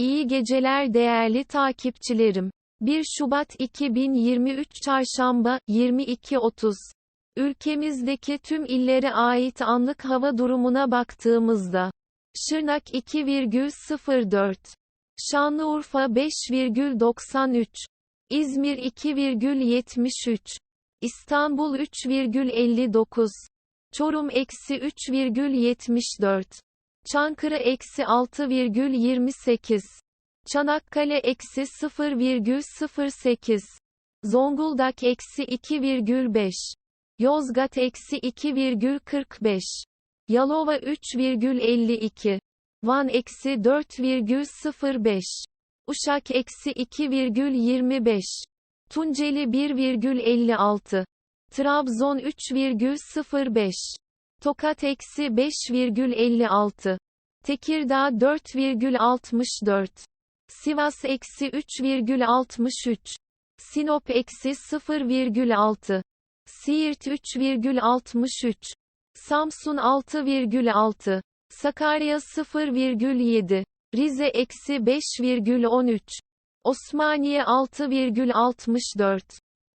İyi geceler değerli takipçilerim. 1 Şubat 2023 Çarşamba, 22.30. Ülkemizdeki tüm illere ait anlık hava durumuna baktığımızda, Şırnak 2,04, Şanlıurfa 5,93, İzmir 2,73, İstanbul 3,59, Çorum eksi 3,74, Çankırı eksi 6,28, Çanakkale eksi 0,08, Zonguldak eksi 2,5, Yozgat eksi 2,45, Yalova 3,52, Van eksi 4,05, Uşak eksi 2,25, Tunceli 1,56, Trabzon 3,05, Tokat eksi 5,56, Tekirdağ 4,64, Sivas eksi 3,63, Sinop eksi 0,6, Siirt 3,63, Samsun 6,6, Sakarya 0,7, Rize eksi 5,13, Osmaniye 6,64,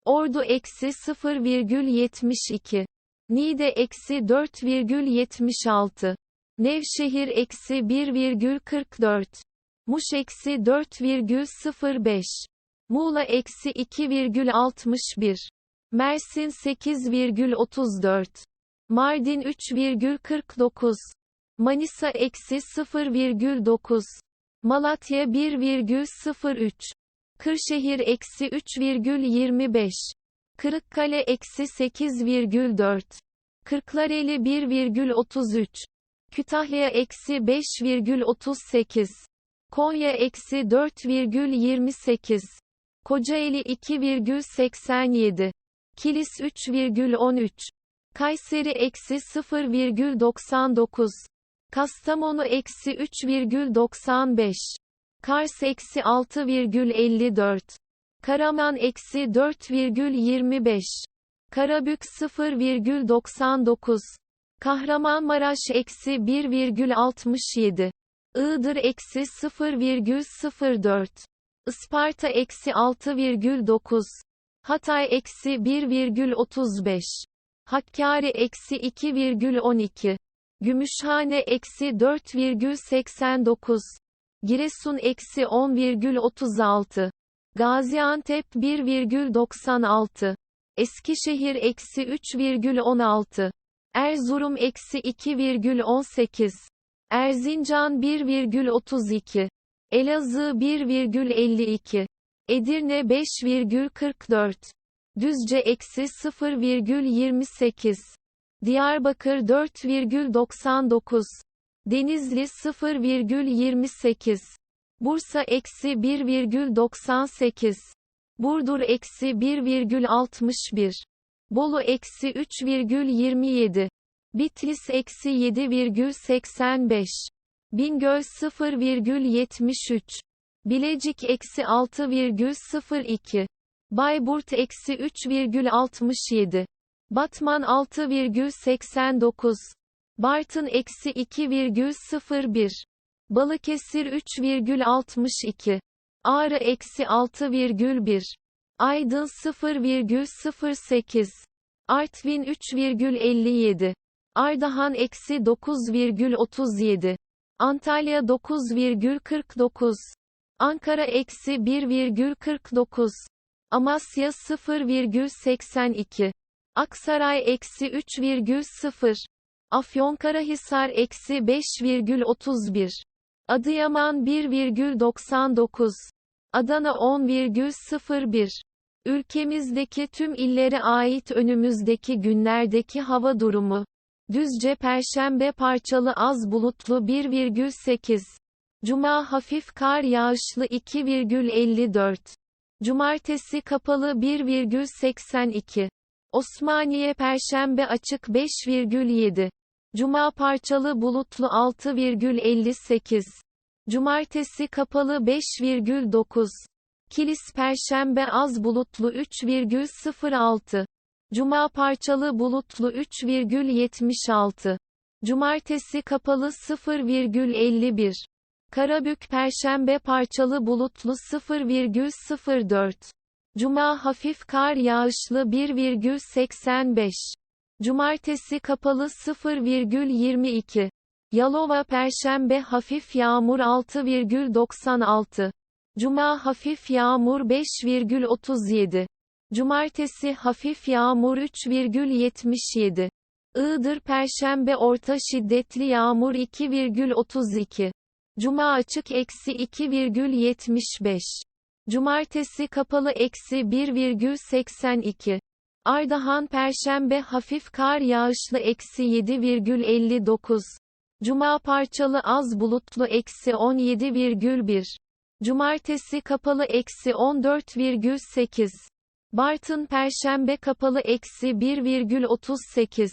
Ordu eksi 0,72, Niğde eksi 4,76, Nevşehir eksi 1,44, Muş eksi 4,05, Muğla eksi 2,61, Mersin 8,34, Mardin 3,49, Manisa eksi 0,9, Malatya 1,03, Kırşehir eksi 3,25, Kırıkkale eksi 8,4, Kırklareli 1,33, Kütahya eksi 5,38, Konya eksi 4,28, Kocaeli 2,87, Kilis 3,13, Kayseri eksi 0,99, Kastamonu eksi 3,95, Kars eksi 6,54, Karaman eksi 4,25, Karabük 0,99, Kahramanmaraş eksi 1,67, Iğdır eksi 0,04, Isparta eksi 6,9, Hatay eksi 1,35, Hakkari eksi 2,12, Gümüşhane eksi 4,89, Giresun eksi 10,36, Gaziantep 1,96, Eskişehir eksi 3,16, Erzurum eksi 2,18, Erzincan 1,32, Elazığ 1,52, Edirne 5,44, Düzce eksi 0,28, Diyarbakır 4,99, Denizli 0,28, Bursa eksi 1,98, Burdur eksi 1,61, Bolu eksi 3,27, Bitlis eksi 7,85, Bingöl 0,73, Bilecik eksi 6,02, Bayburt eksi 3,67, Batman 6,89, Bartın eksi 2,01, Balıkesir 3,62, Ağrı eksi 6,1, Aydın 0,08, Artvin 3,57, Ardahan eksi 9,37, Antalya 9,49, Ankara eksi 1,49, Amasya 0,82, Aksaray eksi 3,0, Afyonkarahisar eksi 5,31, Adıyaman 1,99, Adana 10,01, Ülkemizdeki tüm illere ait önümüzdeki günlerdeki hava durumu. Düzce Perşembe parçalı az bulutlu 1,8. Cuma hafif kar yağışlı 2,54. Cumartesi kapalı 1,82. Osmaniye Perşembe açık 5,7. Cuma parçalı bulutlu 6,58. Cumartesi kapalı 5,9. Kilis Perşembe az bulutlu 3,06. Cuma parçalı bulutlu 3,76. Cumartesi kapalı 0,51. Karabük Perşembe parçalı bulutlu 0,04. Cuma hafif kar yağışlı 1,85. Cumartesi kapalı 0,22. Yalova Perşembe hafif yağmur 6,96. Cuma hafif yağmur 5,37. Cumartesi hafif yağmur 3,77. Iğdır Perşembe orta şiddetli yağmur 2,32. Cuma açık eksi 2,75. Cumartesi kapalı eksi 1,82. Ardahan Perşembe hafif kar yağışlı eksi 7,59. Cuma parçalı az bulutlu eksi 17,1. Cumartesi kapalı eksi 14,8. Bartın Perşembe kapalı eksi 1,38.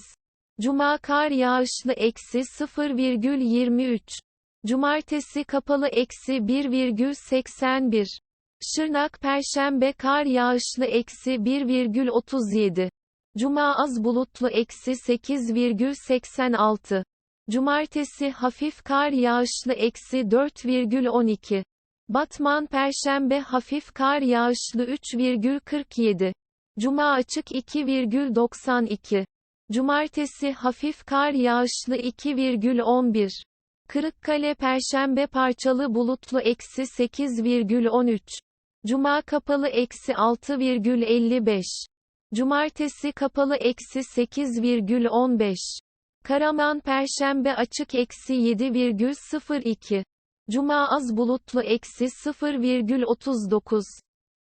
Cuma kar yağışlı eksi 0,23. Cumartesi kapalı eksi 1,81. Şırnak Perşembe kar yağışlı eksi 1,37. Cuma az bulutlu eksi 8,86. Cumartesi hafif kar yağışlı eksi 4,12. Batman Perşembe hafif kar yağışlı 3,47. Cuma açık 2,92. Cumartesi hafif kar yağışlı 2,11. Kırıkkale Perşembe parçalı bulutlu eksi 8,13. Cuma kapalı eksi 6,55. Cumartesi kapalı eksi 8,15. Karaman Perşembe açık eksi 7,02. Cuma az bulutlu eksi 0,39.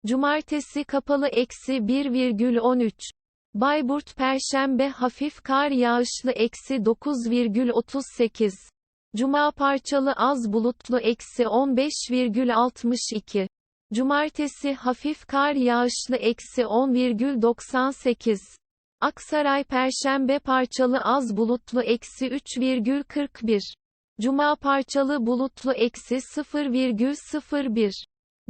Cumartesi kapalı eksi 1,13. Bayburt Perşembe hafif kar yağışlı eksi 9,38. Cuma parçalı az bulutlu eksi 15,62. Cumartesi hafif kar yağışlı eksi 10,98. Aksaray Perşembe parçalı az bulutlu eksi 3,41. Cuma parçalı bulutlu eksi 0,01.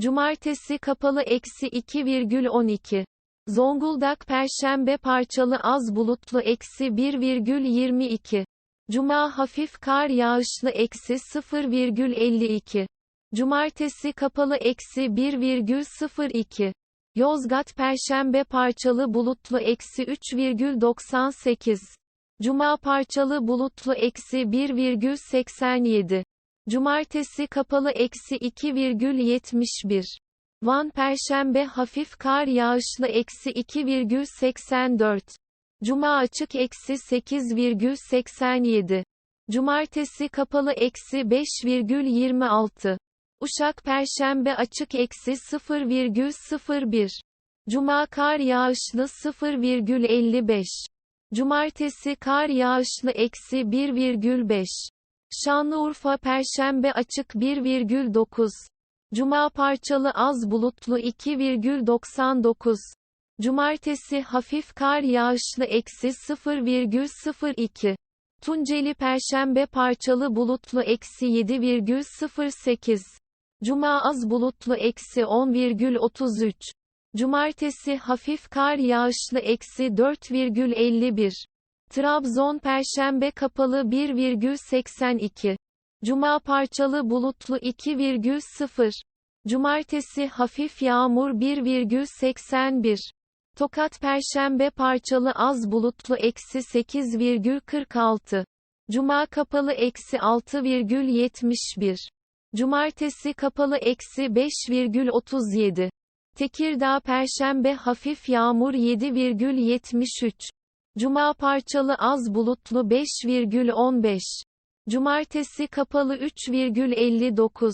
Cumartesi kapalı eksi 2,12. Zonguldak Perşembe parçalı az bulutlu eksi 1,22. Cuma hafif kar yağışlı eksi 0,52. Cumartesi kapalı eksi 1,02. Yozgat Perşembe parçalı bulutlu eksi 3,98. Cuma parçalı bulutlu eksi 1,87. Cumartesi kapalı eksi 2,71. Van Perşembe hafif kar yağışlı eksi 2,84. Cuma açık eksi 8,87. Cumartesi kapalı eksi 5,26. Uşak Perşembe açık eksi 0,01. Cuma kar yağışlı 0,55. Cumartesi kar yağışlı eksi 1,5. Şanlıurfa Perşembe açık 1,9. Cuma parçalı az bulutlu 2,99. Cumartesi hafif kar yağışlı eksi 0,02. Tunceli Perşembe parçalı bulutlu eksi 7,08. Cuma az bulutlu eksi 10,33. Cumartesi hafif kar yağışlı eksi 4,51. Trabzon Perşembe kapalı 1,82. Cuma parçalı bulutlu 2,0. Cumartesi hafif yağmur 1,81. Tokat Perşembe parçalı az bulutlu eksi 8,46. Cuma kapalı eksi 6,71. Cumartesi kapalı eksi 5,37. Tekirdağ Perşembe hafif yağmur 7,73. Cuma parçalı az bulutlu 5,15. Cumartesi kapalı 3,59.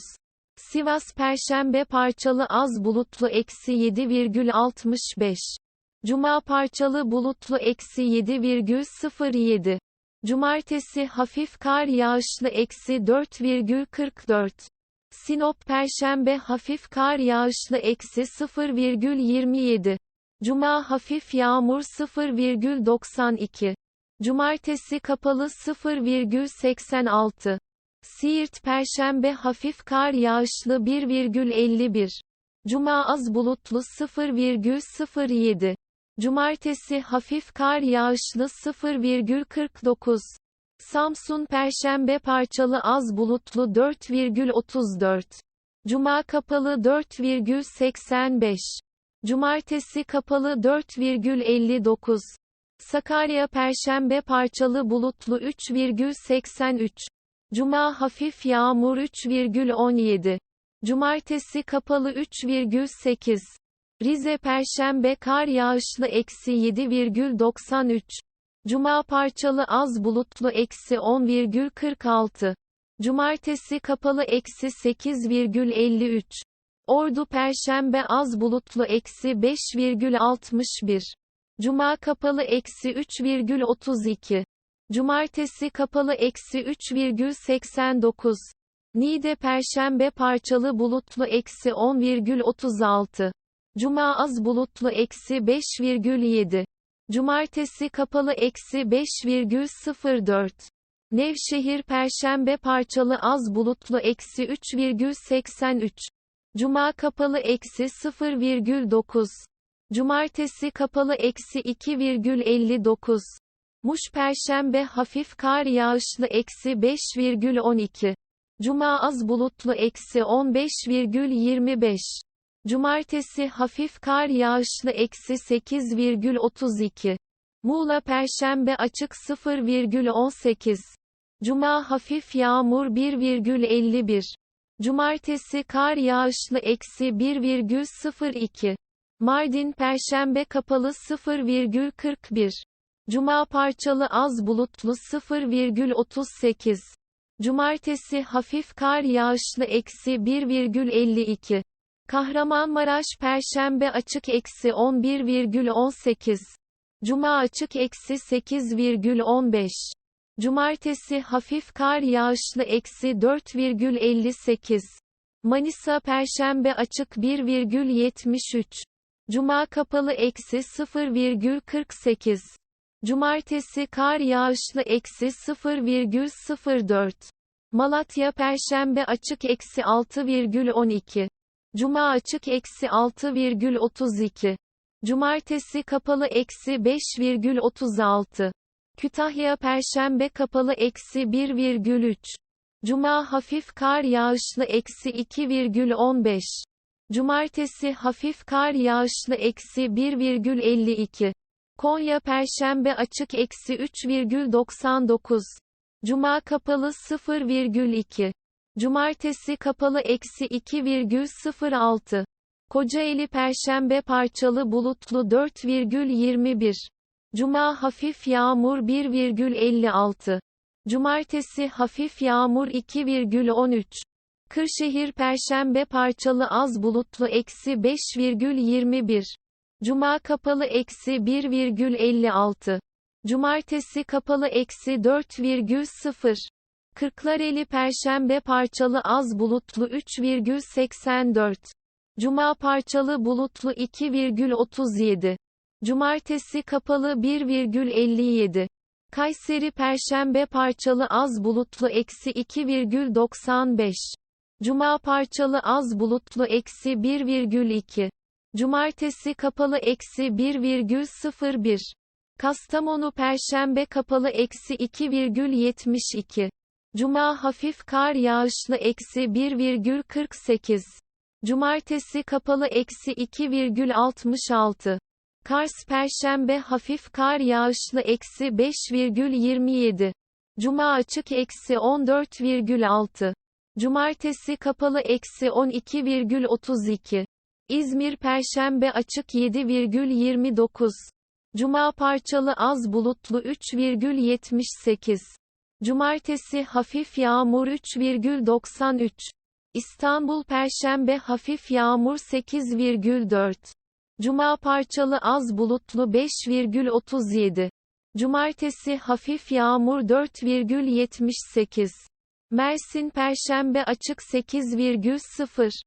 Sivas Perşembe parçalı az bulutlu eksi 7,65. Cuma parçalı bulutlu eksi 7,07. Cumartesi hafif kar yağışlı eksi 4,44. Sinop Perşembe hafif kar yağışlı eksi 0,27. Cuma hafif yağmur 0,92. Cumartesi kapalı 0,86. Siirt Perşembe hafif kar yağışlı 1,51. Cuma az bulutlu 0,07. Cumartesi hafif kar yağışlı 0,49. Samsun Perşembe parçalı az bulutlu 4,34. Cuma kapalı 4,85. Cumartesi kapalı 4,59. Sakarya Perşembe parçalı bulutlu 3,83. Cuma hafif yağmur 3,17. Cumartesi kapalı 3,8. Rize Perşembe kar yağışlı eksi 7,93. Cuma parçalı az bulutlu eksi 10,46. Cumartesi kapalı eksi 8,53. Ordu Perşembe az bulutlu eksi 5,61. Cuma kapalı eksi 3,32. Cumartesi kapalı eksi 3,89. Niğde Perşembe parçalı bulutlu eksi 10,36. Cuma az bulutlu eksi 5,7. Cumartesi kapalı eksi 5,04. Nevşehir Perşembe parçalı az bulutlu eksi 3,83. Cuma kapalı eksi 0,9. Cumartesi kapalı eksi 2,59. Muş Perşembe hafif kar yağışlı eksi 5,12. Cuma az bulutlu eksi 15,25. Cumartesi hafif kar yağışlı eksi 8,32. Muğla Perşembe açık 0,18. Cuma hafif yağmur 1,51. Cumartesi kar yağışlı eksi 1,02. Mardin Perşembe kapalı 0,41. Cuma parçalı az bulutlu 0,38. Cumartesi hafif kar yağışlı eksi 1,52. Kahramanmaraş Perşembe açık eksi 11,18. Cuma açık eksi 8,15. Cumartesi hafif kar yağışlı eksi 4,58. Manisa Perşembe açık 1,73. Cuma kapalı eksi 0,48. Cumartesi kar yağışlı eksi 0,04. Malatya Perşembe açık eksi 6,12. Cuma açık eksi 6,32. Cumartesi kapalı eksi 5,36. Kütahya Perşembe kapalı eksi 1,3. Cuma hafif kar yağışlı eksi 2,15. Cumartesi hafif kar yağışlı eksi 1,52. Konya Perşembe açık eksi 3,99. Cuma kapalı 0,2. Cumartesi kapalı eksi 2,06. Kocaeli Perşembe parçalı bulutlu 4,21. Cuma hafif yağmur 1,56. Cumartesi hafif yağmur 2,13. Kırşehir Perşembe parçalı az bulutlu eksi 5,21. Cuma kapalı eksi 1,56. Cumartesi kapalı eksi 4,0. Kırklareli Perşembe parçalı az bulutlu 3,84. Cuma parçalı bulutlu 2,37. Cumartesi kapalı 1,57. Kayseri Perşembe parçalı az bulutlu eksi 2,95. Cuma parçalı az bulutlu eksi 1,2. Cumartesi kapalı eksi 1,01. Kastamonu Perşembe kapalı eksi 2,72. Cuma hafif kar yağışlı eksi 1,48. Cumartesi kapalı eksi 2,66. Kars Perşembe hafif kar yağışlı eksi 5,27. Cuma açık eksi 14,6. Cumartesi kapalı eksi 12,32. İzmir Perşembe açık 7,29. Cuma parçalı az bulutlu 3,78. Cumartesi hafif yağmur 3,93. İstanbul Perşembe hafif yağmur 8,4. Cuma parçalı az bulutlu 5,37. Cumartesi hafif yağmur 4,78. Mersin Perşembe açık 8,0.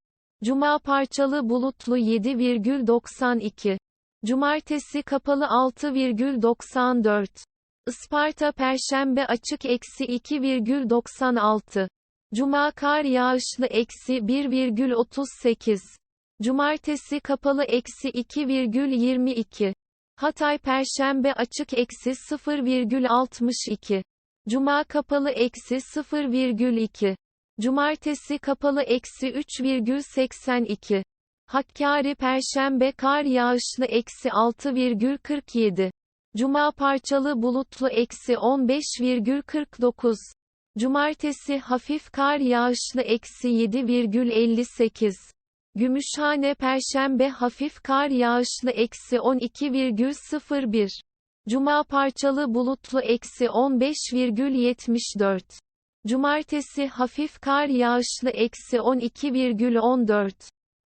Cuma parçalı bulutlu 7,92. Cumartesi kapalı 6,94. Isparta Perşembe açık eksi 2,96. Cuma kar yağışlı eksi 1,38. Cumartesi kapalı eksi 2,22. Hatay Perşembe açık eksi 0,62. Cuma kapalı eksi 0,2. Cumartesi kapalı eksi 3,82. Hakkari Perşembe kar yağışlı eksi 6,47. Cuma parçalı bulutlu eksi 15,49. Cumartesi hafif kar yağışlı eksi 7,58. Gümüşhane Perşembe hafif kar yağışlı eksi 12,01. Cuma parçalı bulutlu eksi 15,74. Cumartesi hafif kar yağışlı eksi 12,14.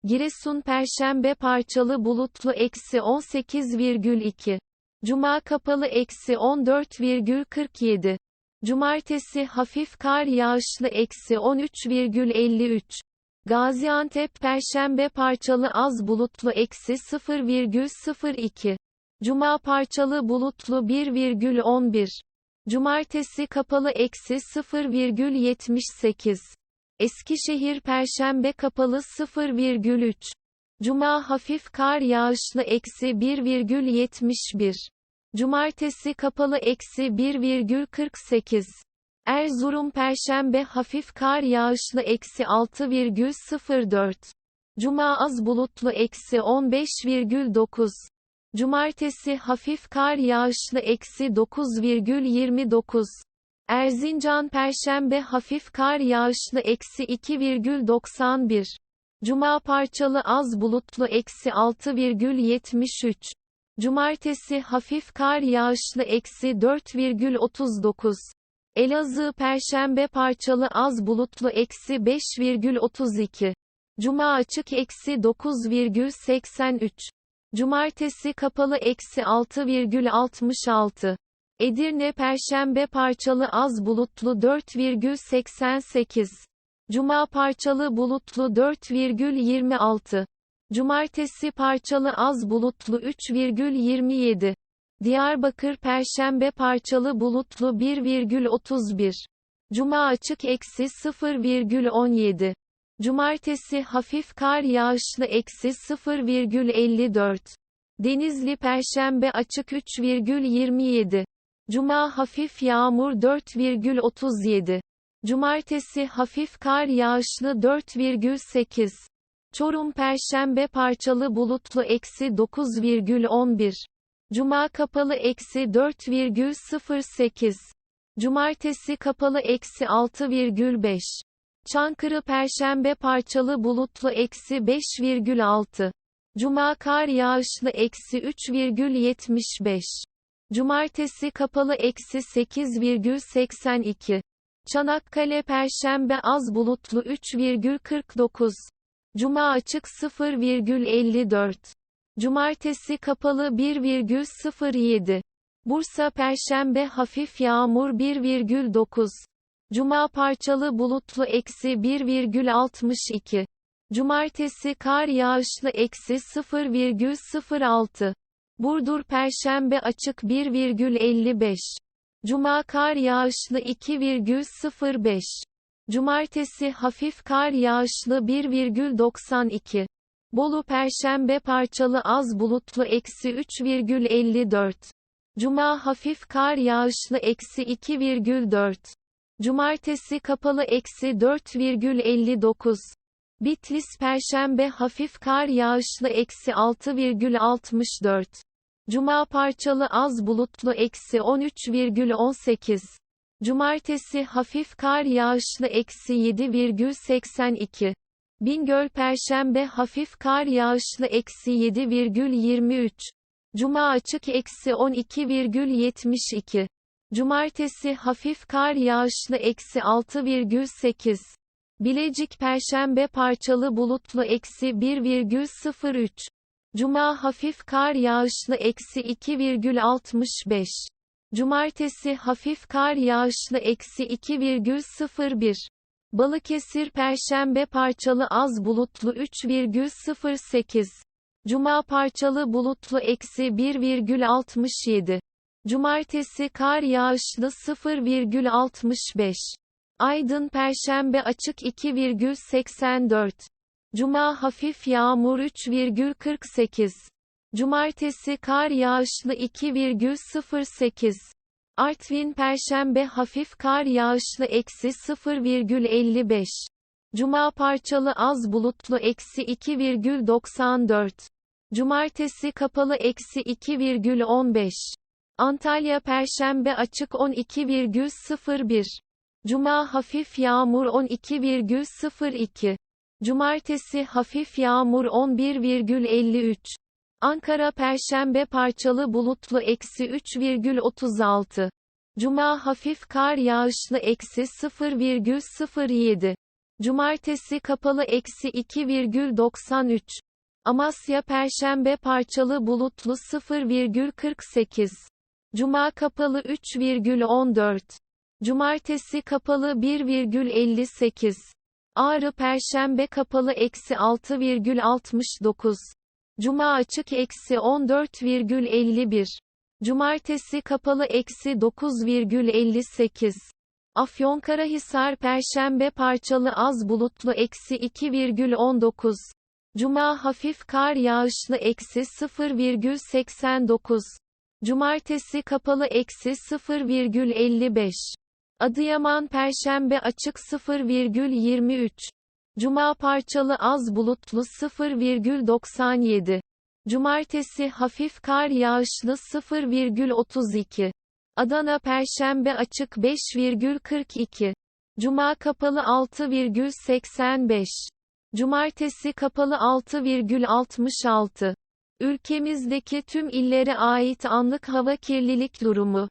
Giresun Perşembe parçalı bulutlu eksi 18,2. Cuma kapalı eksi 14,47. Cumartesi hafif kar yağışlı eksi 13,53. Gaziantep Perşembe parçalı az bulutlu eksi 0,02. Cuma parçalı bulutlu 1,11. Cumartesi kapalı eksi 0,78. Eskişehir Perşembe kapalı 0,3. Cuma hafif kar yağışlı eksi 1,71. Cumartesi kapalı eksi 1,48. Erzurum Perşembe hafif kar yağışlı eksi 6,04. Cuma az bulutlu eksi 15,9. Cumartesi hafif kar yağışlı eksi 9,29. Erzincan Perşembe hafif kar yağışlı eksi 2,91. Cuma parçalı az bulutlu eksi 6,73. Cumartesi hafif kar yağışlı eksi 4,39. Elazığ Perşembe parçalı az bulutlu eksi 5,32. Cuma açık eksi 9,83. Cumartesi kapalı eksi 6,66. Edirne Perşembe parçalı az bulutlu 4,88. Cuma parçalı bulutlu 4,26. Cumartesi parçalı az bulutlu 3,27. Diyarbakır Perşembe parçalı bulutlu 1,31. Cuma açık eksi 0,17. Cumartesi hafif kar yağışlı eksi 0,54. Denizli Perşembe açık 3,27. Cuma hafif yağmur 4,37. Cumartesi hafif kar yağışlı 4,8. Çorum Perşembe parçalı bulutlu eksi 9,11. Cuma kapalı eksi 4,08. Cumartesi kapalı eksi 6,5. Çankırı Perşembe parçalı bulutlu eksi 5,6. Cuma kar yağışlı eksi 3,75. Cumartesi kapalı eksi 8,82. Çanakkale Perşembe az bulutlu 3,49. Cuma açık 0,54. Cumartesi kapalı 1,07. Bursa Perşembe hafif yağmur 1,9. Cuma parçalı bulutlu eksi 1,62. Cumartesi kar yağışlı eksi 0,06. Burdur Perşembe açık 1,55. Cuma kar yağışlı 2,05. Cumartesi hafif kar yağışlı 1,92. Bolu Perşembe parçalı az bulutlu eksi 3,54. Cuma hafif kar yağışlı eksi 2,4. Cumartesi kapalı eksi 4,59. Bitlis Perşembe hafif kar yağışlı eksi 6,64. Cuma parçalı az bulutlu eksi 13,18. Cumartesi hafif kar yağışlı eksi 7,82. Bingöl Perşembe hafif kar yağışlı eksi 7,23. Cuma açık eksi 12,72. Cumartesi hafif kar yağışlı eksi 6,8. Bilecik Perşembe parçalı bulutlu eksi 1,03. Cuma hafif kar yağışlı eksi 2,65. Cumartesi hafif kar yağışlı eksi 2,01. Balıkesir Perşembe parçalı az bulutlu 3,08. Cuma parçalı bulutlu eksi 1,67. Cumartesi kar yağışlı 0,65. Aydın Perşembe açık 2,84. Cuma hafif yağmur 3,48. Cumartesi kar yağışlı 2,08. Artvin Perşembe hafif kar yağışlı eksi 0,55. Cuma parçalı az bulutlu eksi 2,94. Cumartesi kapalı eksi 2,15. Antalya Perşembe açık 12,01. Cuma hafif yağmur 12,02. Cumartesi hafif yağmur 11,53. Ankara Perşembe parçalı bulutlu eksi 3,36. Cuma hafif kar yağışlı eksi 0,07. Cumartesi kapalı eksi 2,93. Amasya Perşembe parçalı bulutlu 0,48. Cuma kapalı 3,14. Cumartesi kapalı 1,58. Ağrı Perşembe kapalı eksi 6,69. Cuma açık eksi 14,51. Cumartesi kapalı eksi 9,58. Afyonkarahisar Perşembe parçalı az bulutlu eksi 2,19. Cuma hafif kar yağışlı eksi 0,89. Cumartesi kapalı eksi 0,55. Adıyaman Perşembe açık 0,23. Cuma parçalı az bulutlu 0,97. Cumartesi hafif kar yağışlı 0,32. Adana Perşembe açık 5,42. Cuma kapalı 6,85. Cumartesi kapalı 6,66. Ülkemizdeki tüm illere ait anlık hava kirlilik durumu.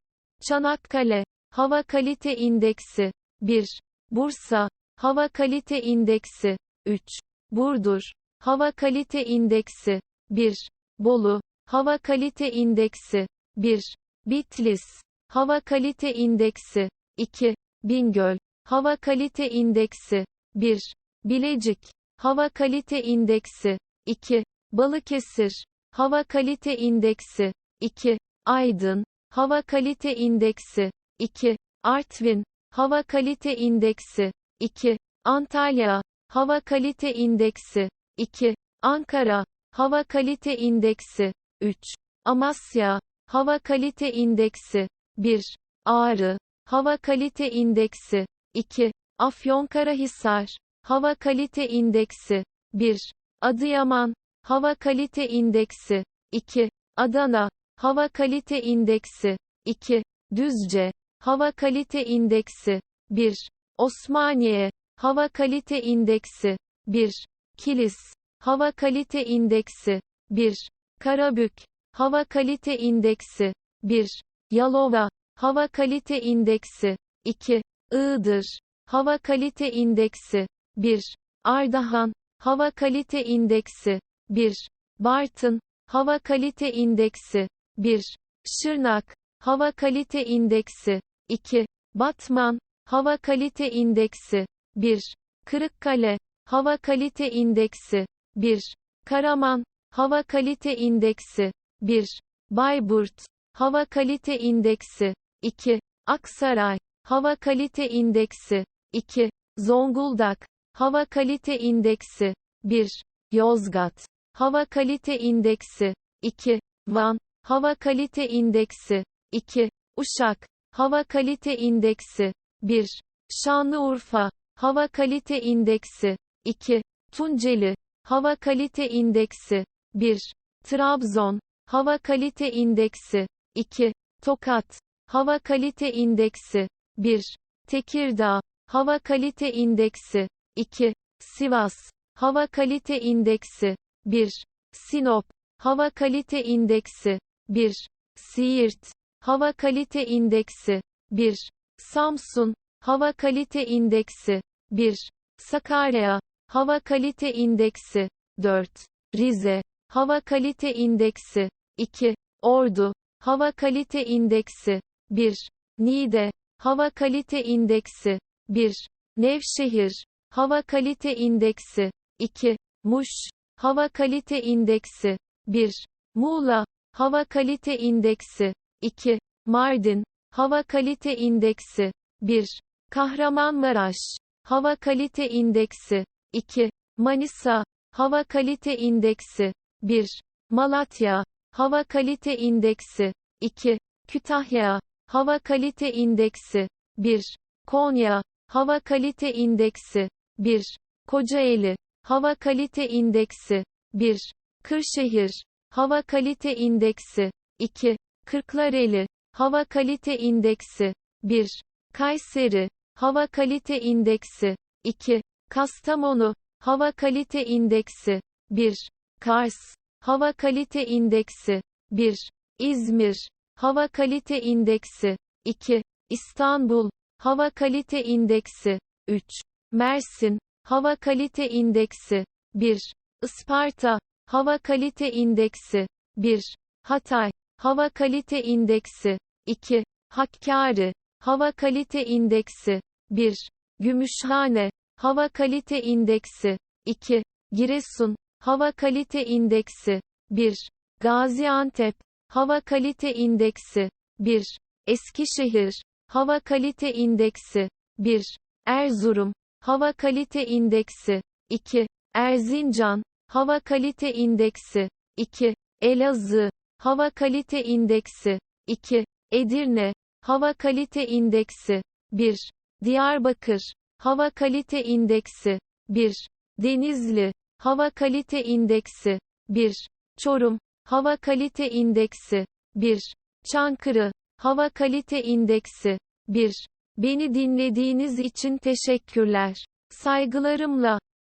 Çanakkale Hava Kalite İndeksi. 1. Bursa. Hava Kalite İndeksi. 3. Burdur. Hava Kalite İndeksi. 1. Bolu. Hava Kalite İndeksi. 1. Bitlis. Hava Kalite İndeksi. 2. Bingöl. Hava Kalite İndeksi. 1. Bilecik. Hava Kalite İndeksi. 2. Balıkesir. Hava Kalite İndeksi. 2. Aydın. Hava Kalite İndeksi 2. Artvin Hava Kalite İndeksi 2. Antalya Hava Kalite İndeksi 2. Ankara Hava Kalite İndeksi 3. Amasya Hava Kalite İndeksi 1. Ağrı Hava Kalite İndeksi 2. Afyonkarahisar Hava Kalite İndeksi 1. Adıyaman Hava Kalite İndeksi 2. Adana Hava Kalite İndeksi 2. Düzce Hava Kalite İndeksi 1. Osmaniye Hava Kalite İndeksi 1. Kilis Hava Kalite İndeksi 1. Karabük Hava Kalite İndeksi 1. Yalova Hava Kalite İndeksi 2. Iğdır Hava Kalite İndeksi 1. Ardahan Hava Kalite İndeksi 1. Bartın Hava Kalite İndeksi 1. Şırnak Hava Kalite İndeksi 2. Batman Hava Kalite İndeksi 1. Kırıkkale Hava Kalite İndeksi 1. Karaman Hava Kalite İndeksi 1. Bayburt Hava Kalite İndeksi 2. Aksaray Hava Kalite İndeksi 2. Zonguldak Hava Kalite İndeksi 1. Yozgat Hava Kalite İndeksi 2. Van Hava Kalite İndeksi 2. Uşak Hava Kalite İndeksi 1. Şanlıurfa Hava Kalite İndeksi 2. Tunceli Hava Kalite İndeksi 1. Trabzon Hava Kalite İndeksi 2. Tokat Hava Kalite İndeksi 1. Tekirdağ Hava Kalite İndeksi 2. Sivas Hava Kalite İndeksi 1. Sinop Hava Kalite İndeksi 1. Siirt Hava Kalite İndeksi 1. Samsun Hava Kalite İndeksi 1. Sakarya Hava Kalite İndeksi 4. Rize Hava Kalite İndeksi 2. Ordu Hava Kalite İndeksi 1. Niğde Hava Kalite İndeksi 1. Nevşehir Hava Kalite İndeksi 2. Muş Hava Kalite İndeksi 1. Muğla Hava Kalite İndeksi 2. Mardin Hava Kalite İndeksi 1. Kahramanmaraş Hava Kalite İndeksi 2. Manisa Hava Kalite İndeksi 1. Malatya Hava Kalite İndeksi 2. Kütahya Hava Kalite İndeksi 1. Konya Hava Kalite İndeksi 1. Kocaeli Hava Kalite İndeksi 1. Kırşehir Hava Kalite İndeksi 2. Kırklareli Hava Kalite İndeksi 1. Kayseri Hava Kalite İndeksi 2. Kastamonu Hava Kalite İndeksi 1. Kars Hava Kalite İndeksi 1. İzmir Hava Kalite İndeksi 2. İstanbul Hava Kalite İndeksi 3. Mersin Hava Kalite İndeksi 1. Isparta Hava Kalite İndeksi 1. Hatay Hava Kalite İndeksi 2. Hakkari Hava Kalite İndeksi 1. Gümüşhane Hava Kalite İndeksi 2. Giresun Hava Kalite İndeksi 1. Gaziantep Hava Kalite İndeksi 1. Eskişehir Hava Kalite İndeksi 1. Erzurum Hava Kalite İndeksi 2. Erzincan Hava Kalite İndeksi 2. Elazığ Hava Kalite İndeksi 2. Edirne Hava Kalite İndeksi 1. Diyarbakır Hava Kalite İndeksi 1. Denizli Hava Kalite İndeksi 1. Çorum Hava Kalite İndeksi 1. Çankırı Hava Kalite İndeksi 1. Beni dinlediğiniz için teşekkürler. Saygılarımla